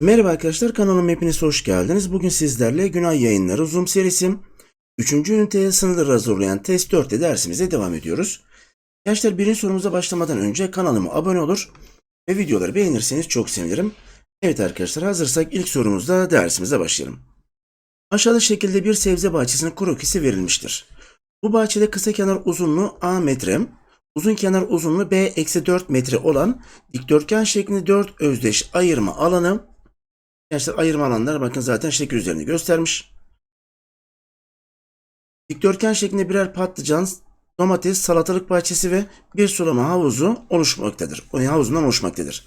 Merhaba arkadaşlar kanalıma hepiniz hoş geldiniz. Bugün sizlerle Günay Yayınları Zoom serisi 3. üniteye sınırları hazırlayan test 4'te dersimize devam ediyoruz. Gençler birinci sorumuza başlamadan önce kanalıma abone olur ve videoları beğenirseniz çok sevinirim. Evet arkadaşlar hazırsak ilk sorumuzda dersimize başlayalım. Aşağıda şekilde bir sebze bahçesinin krokisi verilmiştir. Bu bahçede kısa kenar uzunluğu A metre, uzun kenar uzunluğu B-4 metre olan dikdörtgen şeklinde 4 özdeş ayırma alanı Gençler ayırma alanları bakın zaten şekil üzerinde göstermiş. Dikdörtgen şeklinde birer patlıcan, domates, salatalık bahçesi ve bir sulama havuzu oluşmaktadır. O havuzundan oluşmaktadır.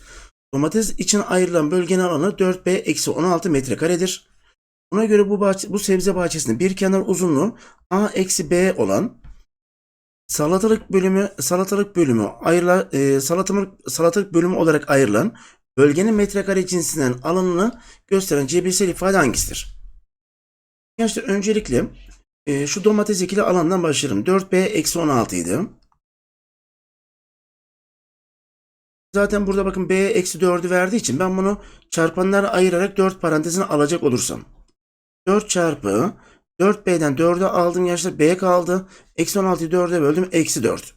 Domates için ayrılan bölgenin alanı 4B-16 metrekaredir. Buna göre bu, bahçe, bu sebze bahçesinin bir kenar uzunluğu A-B olan salatalık bölümü salatalık bölümü ayrıla, e, salatalık, salatalık bölümü olarak ayrılan bölgenin metrekare cinsinden alanını gösteren cebirsel ifade hangisidir? Gençler öncelikle e, şu domates ekili alandan başlarım. 4b-16 idi. Zaten burada bakın b eksi 4'ü verdiği için ben bunu çarpanlara ayırarak 4 parantezine alacak olursam. 4 çarpı 4b'den 4'e aldım gençler b kaldı. Eksi 16'yı 4'e böldüm eksi 4.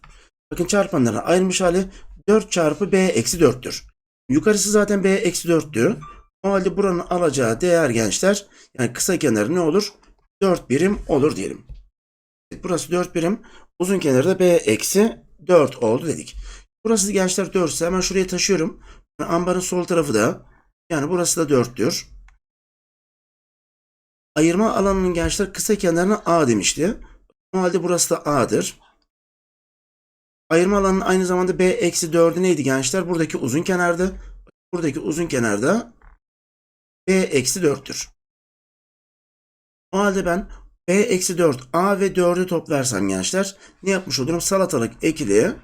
Bakın çarpanlara ayrılmış hali 4 çarpı b eksi 4'tür. Yukarısı zaten b eksi 4'tü. O halde buranın alacağı değer gençler yani kısa kenarı ne olur? 4 birim olur diyelim. Burası 4 birim. Uzun kenarı da b eksi 4 oldu dedik. Burası gençler 4 ise hemen şuraya taşıyorum. Ambarın sol tarafı da yani burası da 4'tür. Ayırma alanının gençler kısa kenarına a demişti. O halde burası da a'dır. Ayırma alanının aynı zamanda b eksi 4'ü neydi gençler? Buradaki uzun kenarda. Buradaki uzun kenarda b eksi 4'tür. O halde ben b eksi 4 a ve 4'ü toplarsam gençler ne yapmış olurum? Salatalık ekili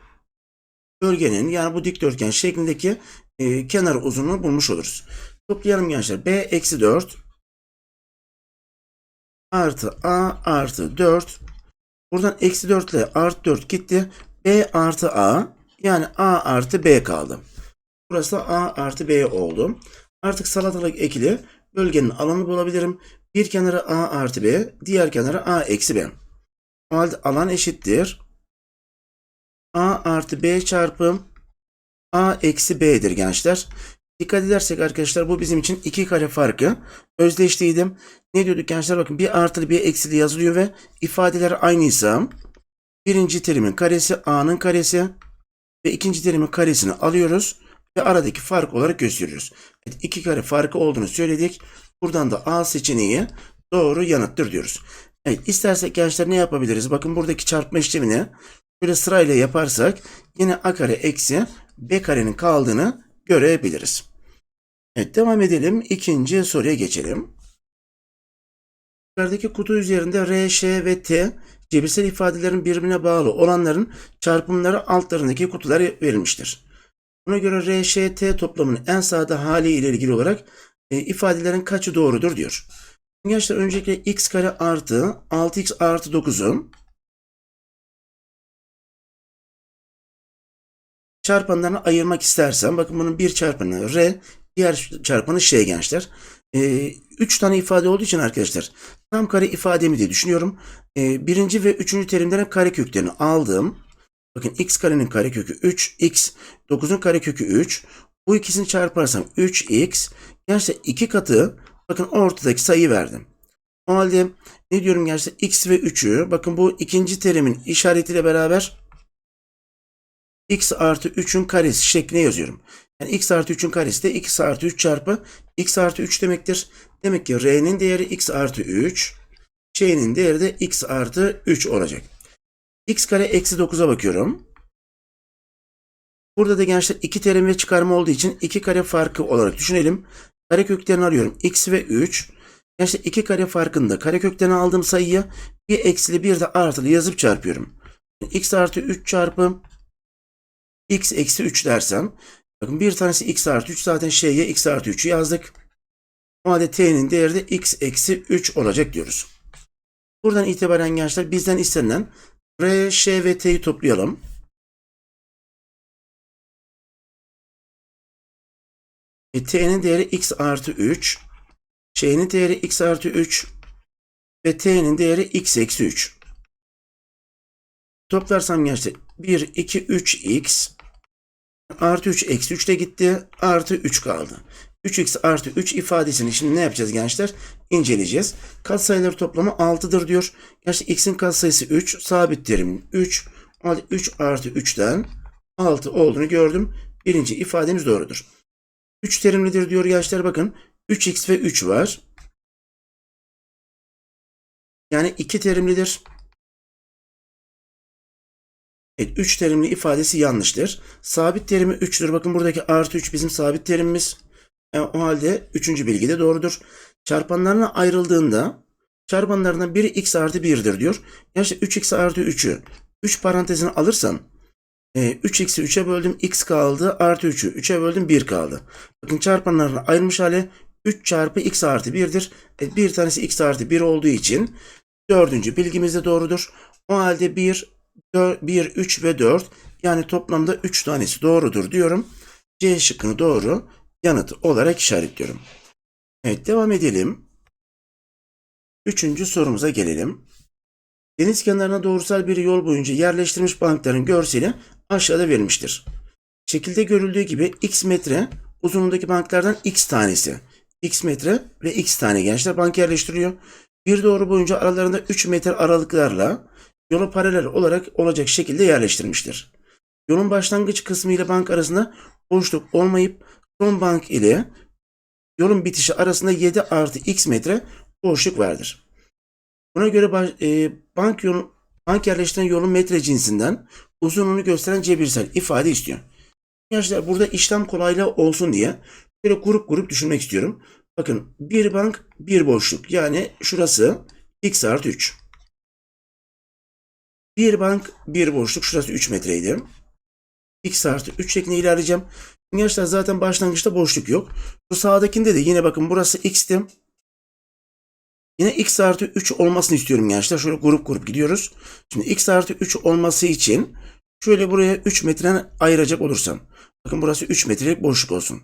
bölgenin yani bu dikdörtgen şeklindeki e, kenar uzunluğunu bulmuş oluruz. Toplayalım gençler. b eksi 4 artı a artı 4 buradan eksi 4 ile artı 4 gitti. B artı A yani A artı B kaldı. Burası da A artı B oldu. Artık salatalık ekili bölgenin alanını bulabilirim. Bir kenarı A artı B, diğer kenarı A eksi B. O halde alan eşittir. A artı B çarpı A eksi B'dir gençler. Dikkat edersek arkadaşlar bu bizim için iki kare farkı. Özdeşteydim. Ne diyorduk gençler bakın bir artılı bir eksili yazılıyor ve ifadeler aynıysa birinci terimin karesi a'nın karesi ve ikinci terimin karesini alıyoruz ve aradaki fark olarak gösteriyoruz. Evet, iki kare farkı olduğunu söyledik. Buradan da a seçeneği doğru yanıttır diyoruz. Evet istersek gençler ne yapabiliriz? Bakın buradaki çarpma işlemini böyle sırayla yaparsak yine a kare eksi b karenin kaldığını görebiliriz. Evet devam edelim. İkinci soruya geçelim. Yukarıdaki kutu üzerinde R, Ş ve T cebirsel ifadelerin birbirine bağlı olanların çarpımları altlarındaki kutulara verilmiştir. Buna göre R, Ş, T toplamının en sağda hali ile ilgili olarak e, ifadelerin kaçı doğrudur diyor. Gençler öncelikle x kare artı 6x artı 9'u çarpanlarına ayırmak istersem bakın bunun bir çarpanı R, diğer çarpanı Ş gençler. 3 tane ifade olduğu için arkadaşlar tam kare ifademi diye düşünüyorum. E, birinci ve üçüncü terimlerin kare köklerini aldım. Bakın x karenin kare kökü 3, x 9'un kare kökü 3. Bu ikisini çarparsam 3x. Gerçi iki katı bakın ortadaki sayıyı verdim. O halde ne diyorum gerçi x ve 3'ü bakın bu ikinci terimin işaretiyle beraber x artı 3'ün karesi şeklinde yazıyorum. Yani x artı 3'ün karesi de x artı 3 çarpı x artı 3 demektir. Demek ki r'nin değeri x artı 3. Şey'nin değeri de x artı 3 olacak. x kare eksi 9'a bakıyorum. Burada da gençler iki terim ve çıkarma olduğu için iki kare farkı olarak düşünelim. Kare köklerini arıyorum. x ve 3. Gençler iki kare farkında kare köklerini aldığım sayıyı bir eksili bir de artılı yazıp çarpıyorum. x artı 3 çarpı x eksi 3 dersem bakın bir tanesi x artı 3 zaten şeye x artı 3'ü yazdık. O t'nin değeri de x eksi 3 olacak diyoruz. Buradan itibaren gençler bizden istenilen r, ş ve t'yi toplayalım. E, t'nin değeri x artı 3. C'nin değeri x artı 3. Ve t'nin değeri x eksi 3. Toplarsam gençler 1, 2, 3x artı 3 eksi 3 de gitti. Artı 3 kaldı. 3x artı 3 ifadesini şimdi ne yapacağız gençler? İnceleyeceğiz. Katsayıları toplamı 6'dır diyor. Gerçi x'in katsayısı 3. Sabit terim 3. O halde 3 artı 3'ten 6 olduğunu gördüm. Birinci ifademiz doğrudur. 3 terimlidir diyor gençler bakın. 3x ve 3 var. Yani 2 terimlidir. Evet 3 terimli ifadesi yanlıştır. Sabit terimi 3'tür. Bakın buradaki artı 3 bizim sabit terimimiz. Yani o halde 3. bilgi de doğrudur. Çarpanlarına ayrıldığında çarpanlarından biri x artı 1'dir diyor. Yani işte 3x artı 3'ü 3 parantezine alırsam e, 3x'i 3'e böldüm x kaldı artı 3'ü 3'e böldüm 1 kaldı. Bakın çarpanlarına ayrılmış hali 3 çarpı x artı 1'dir. E, bir tanesi x artı 1 olduğu için dördüncü bilgimiz de doğrudur. O halde 1, 4, 1, 3 ve 4 yani toplamda 3 tanesi doğrudur diyorum. C şıkkını doğru yanıt olarak işaretliyorum. Evet devam edelim. Üçüncü sorumuza gelelim. Deniz kenarına doğrusal bir yol boyunca yerleştirilmiş bankların görseli aşağıda verilmiştir. Şekilde görüldüğü gibi x metre uzunluğundaki banklardan x tanesi. x metre ve x tane gençler bank yerleştiriliyor. Bir doğru boyunca aralarında 3 metre aralıklarla yola paralel olarak olacak şekilde yerleştirmiştir. Yolun başlangıç kısmı ile bank arasında boşluk olmayıp son bank ile yolun bitişi arasında 7 artı x metre boşluk vardır. Buna göre e, bank yolu, bank yerleştiren yolun metre cinsinden uzunluğunu gösteren cebirsel ifade istiyor. Gençler burada işlem kolaylığı olsun diye böyle grup grup düşünmek istiyorum. Bakın bir bank bir boşluk yani şurası x artı 3. Bir bank bir boşluk şurası 3 metreydi. x artı 3 şeklinde ilerleyeceğim. Gençler zaten başlangıçta boşluk yok. Bu sağdakinde de yine bakın burası x'ti. Yine x artı 3 olmasını istiyorum gençler. Şöyle grup grup gidiyoruz. Şimdi x artı 3 olması için şöyle buraya 3 metreden ayıracak olursam. Bakın burası 3 metrelik boşluk olsun.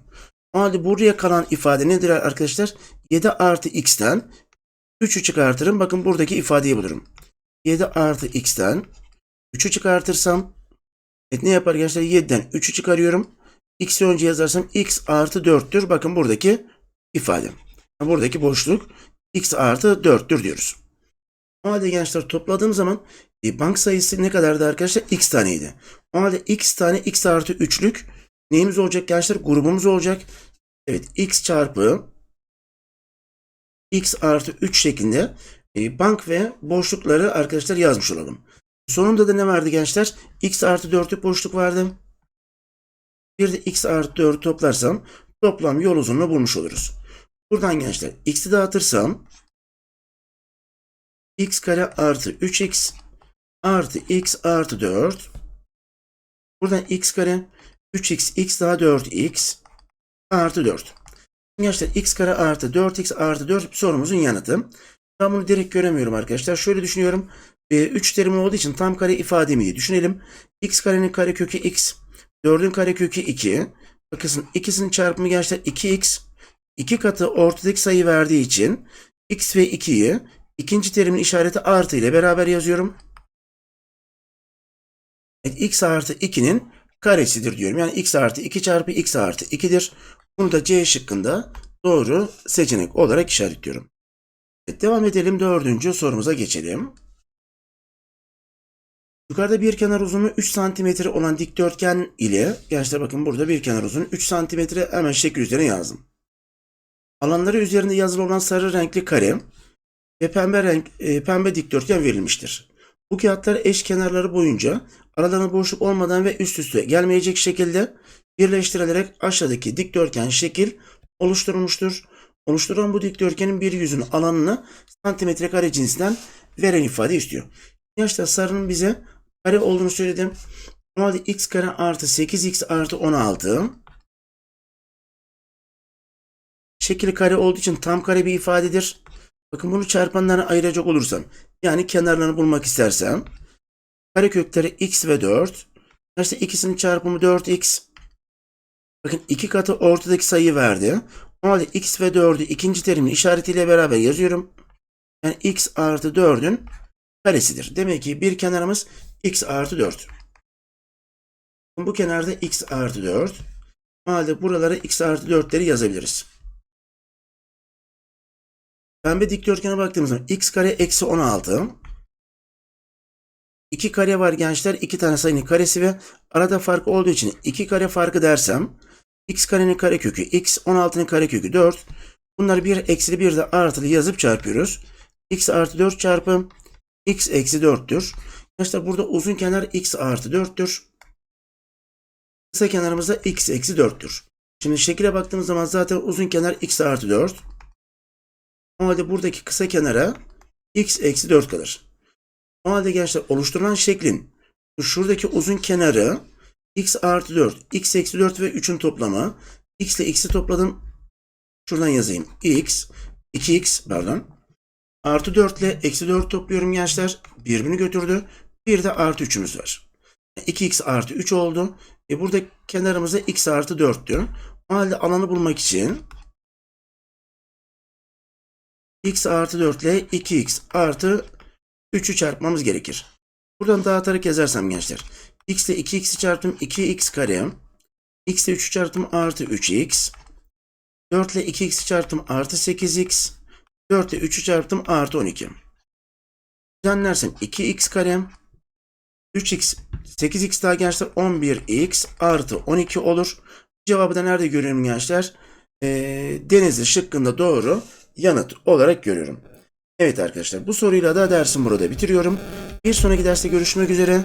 O halde buraya kalan ifade nedir arkadaşlar? 7 artı x'ten 3'ü çıkartırım. Bakın buradaki ifadeyi bulurum. 7 artı x'ten 3'ü çıkartırsam evet ne yapar gençler? 7'den 3'ü çıkarıyorum. x'i önce yazarsam x artı 4'tür. Bakın buradaki ifade. Buradaki boşluk x artı 4'tür diyoruz. O halde gençler topladığım zaman e, bank sayısı ne kadardı arkadaşlar? x taneydi. O halde x tane x artı 3'lük neyimiz olacak gençler? Grubumuz olacak. Evet x çarpı x artı 3 şeklinde e, bank ve boşlukları arkadaşlar yazmış olalım. Sonunda da ne vardı gençler? x artı 4'lük boşluk vardı. Bir de x artı 4 toplarsam toplam yol uzunluğunu bulmuş oluruz. Buradan gençler x'i dağıtırsam x kare artı 3x artı x artı 4 buradan x kare 3x x daha 4x artı 4. Gençler x kare artı 4x artı 4 sorumuzun yanıtı. Ben bunu direkt göremiyorum arkadaşlar. Şöyle düşünüyorum. 3 terim olduğu için tam kare ifademi diye düşünelim. x karenin kare kökü x. 4'ün kare kökü 2. Bakın ikisinin çarpımı gençler 2x. 2 katı ortadaki sayı verdiği için x ve 2'yi ikinci terimin işareti artı ile beraber yazıyorum. Evet, x artı 2'nin karesidir diyorum. Yani x artı 2 çarpı x artı 2'dir. Bunu da C şıkkında doğru seçenek olarak işaretliyorum. Devam edelim. Dördüncü sorumuza geçelim. Yukarıda bir kenar uzunluğu 3 cm olan dikdörtgen ile gençler bakın burada bir kenar uzunluğu 3 cm hemen şekil üzerine yazdım. Alanları üzerinde yazılı olan sarı renkli kare ve pembe renk e, pembe dikdörtgen verilmiştir. Bu kağıtlar eş kenarları boyunca aralarında boşluk olmadan ve üst üste gelmeyecek şekilde birleştirilerek aşağıdaki dikdörtgen şekil oluşturulmuştur. Oluşturulan bu dikdörtgenin bir yüzünün alanını santimetre kare cinsinden veren ifade istiyor. Yaşta sarının bize kare olduğunu söyledim. O halde x kare artı 8x artı 16 şekil kare olduğu için tam kare bir ifadedir. Bakın bunu çarpanlarına ayıracak olursam yani kenarlarını bulmak istersem kare kökleri x ve 4 işte ikisinin çarpımı 4x Bakın iki katı ortadaki sayıyı verdi. O halde x ve 4'ü ikinci terimin işaretiyle beraber yazıyorum. Yani x artı 4'ün karesidir. Demek ki bir kenarımız x artı 4. Bu kenarda x artı 4. O halde buralara x artı 4'leri yazabiliriz. Pembe dikdörtgene baktığımız zaman x kare eksi 16. 2 kare var gençler. 2 tane sayının karesi ve arada fark olduğu için 2 kare farkı dersem x karenin karekökü x 16'nın karekökü 4. Bunları bir eksili bir de artılı yazıp çarpıyoruz. x artı 4 çarpı x eksi 4'tür. Gençler burada uzun kenar x artı 4'tür. Kısa kenarımız da x eksi 4'tür. Şimdi şekile baktığımız zaman zaten uzun kenar x artı 4. O halde buradaki kısa kenara x eksi 4 kalır. O halde gençler oluşturulan şeklin şuradaki uzun kenarı x artı 4, x eksi 4 ve 3'ün toplamı. x ile x'i topladım. Şuradan yazayım. x, 2x pardon. Artı 4 ile eksi 4 topluyorum gençler. Birbirini götürdü. Bir de artı 3'ümüz var. 2x artı 3 oldu. E burada kenarımızda x artı 4'tü. O halde alanı bulmak için x artı 4 ile 2x artı 3'ü çarpmamız gerekir. Buradan dağıtarak yazarsam gençler. X ile 2x'i çarptım 2x kare. x ile 3'ü çarptım artı 3x. 4 ile 2x'i çarptım artı 8x. 4 ile 3'ü çarptım artı 12. Düzenlersem 2x kare. 3x 8x daha gençler 11x artı 12 olur. Cevabı da nerede görüyorum gençler? Ee, Denizli şıkkında doğru yanıt olarak görüyorum. Evet arkadaşlar bu soruyla da dersim burada bitiriyorum. Bir sonraki derste görüşmek üzere.